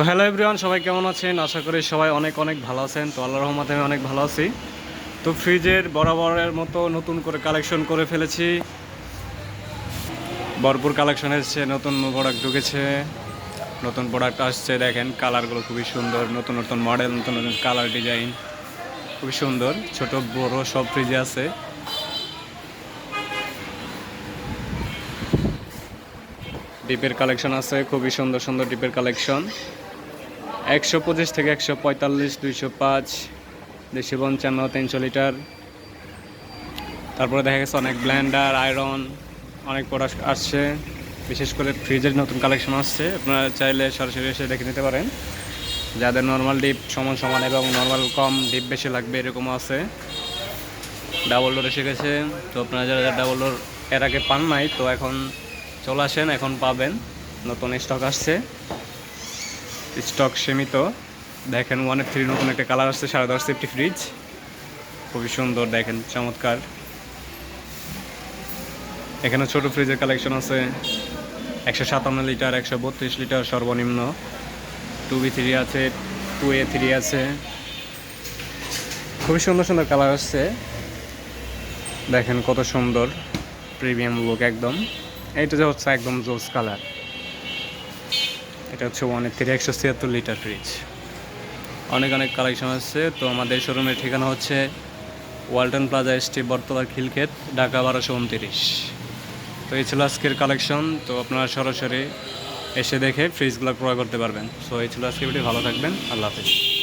So hello everyone সবাই কেমন আছেন? আশা করি সবাই অনেক অনেক ভালো আছেন। তো আল্লাহ রহমতে আমি অনেক ভালো আছি। তো ফ্রিজের বরাবরের মতো নতুন করে কালেকশন করে ফেলেছি। ভরপুর কালেকশন এসছে, নতুন প্রোডাক্ট ঢুকেছে। নতুন প্রোডাক্ট আসছে, দেখেন কালারগুলো খুবই সুন্দর। নতুন নতুন মডেল নতুন নতুন কালার ডিজাইন খুবই সুন্দর, ছোট, বড় সব ফ্রিজে আছে। ডিপের কালেকশন আছে, খুবই সুন্দর সুন্দর ডিপের কালেকশন একশো পঁচিশ থেকে একশো পঁয়তাল্লিশ, দুইশো পাঁচ দুইশো পঞ্চান্ন তিনশো লিটার। তারপরে দেখা গেছে অনেক ব্ল্যান্ডার আয়রন, অনেক প্রোডাক্ট আসছে। বিশেষ করে ফ্রিজের নতুন কালেকশন আসছে। আপনারা চাইলে সরাসরি এসে দেখে নিতে পারেন। যাদের নর্মাল ডিপ সমান সমান এবং নর্মাল কম ডিপ বেশি লাগবে এরকমও আছে। ডাবল ডোর এসে গেছে। তো আপনারা যারা যারা ডাবল ডোর এর আগে পান নাই, তো এখন চলে আসেন, এখন পাবেন। নতুন স্টক আসছে। স্টক সীমিত। দেখেন ওয়ানের থ্রি নতুন একটা কালার আসছে, সাড়ে দশ সেফটি ফ্রিজ খুবই সুন্দর, দেখেন চমৎকার। এখানে ছোট ফ্রিজের কালেকশন আছে। একশো সাতান্ন লিটার একশো বত্রিশ লিটার সর্বনিম্ন। টু বি থ্রি আছে টু এ থ্রি আছে। খুবই সুন্দর সুন্দর কালার আসছে। দেখেন কত সুন্দর প্রিমিয়াম লুক একদম। এইটা যে হচ্ছে একদম জোস কালার এটা হচ্ছে ওয়ানের থ্রি একশো ছিয়াত্তর লিটার ফ্রিজ অনেক অনেক কালেকশন আছে। তো আমাদের শোরুমের ঠিকানা হচ্ছে ওয়ালটন প্লাজা এসটি বর্তলার খিলক্ষেত, ঢাকা বারোশো উনতিরিশ। তো এই ছিল আজকের কালেকশন তো আপনারা সরাসরি এসে দেখে ফ্রিজগুলো ক্রয় করতে পারবেন। সো এই ছিল আজকে ভিডিও ভালো থাকবেন। আল্লাহ হাফিজ।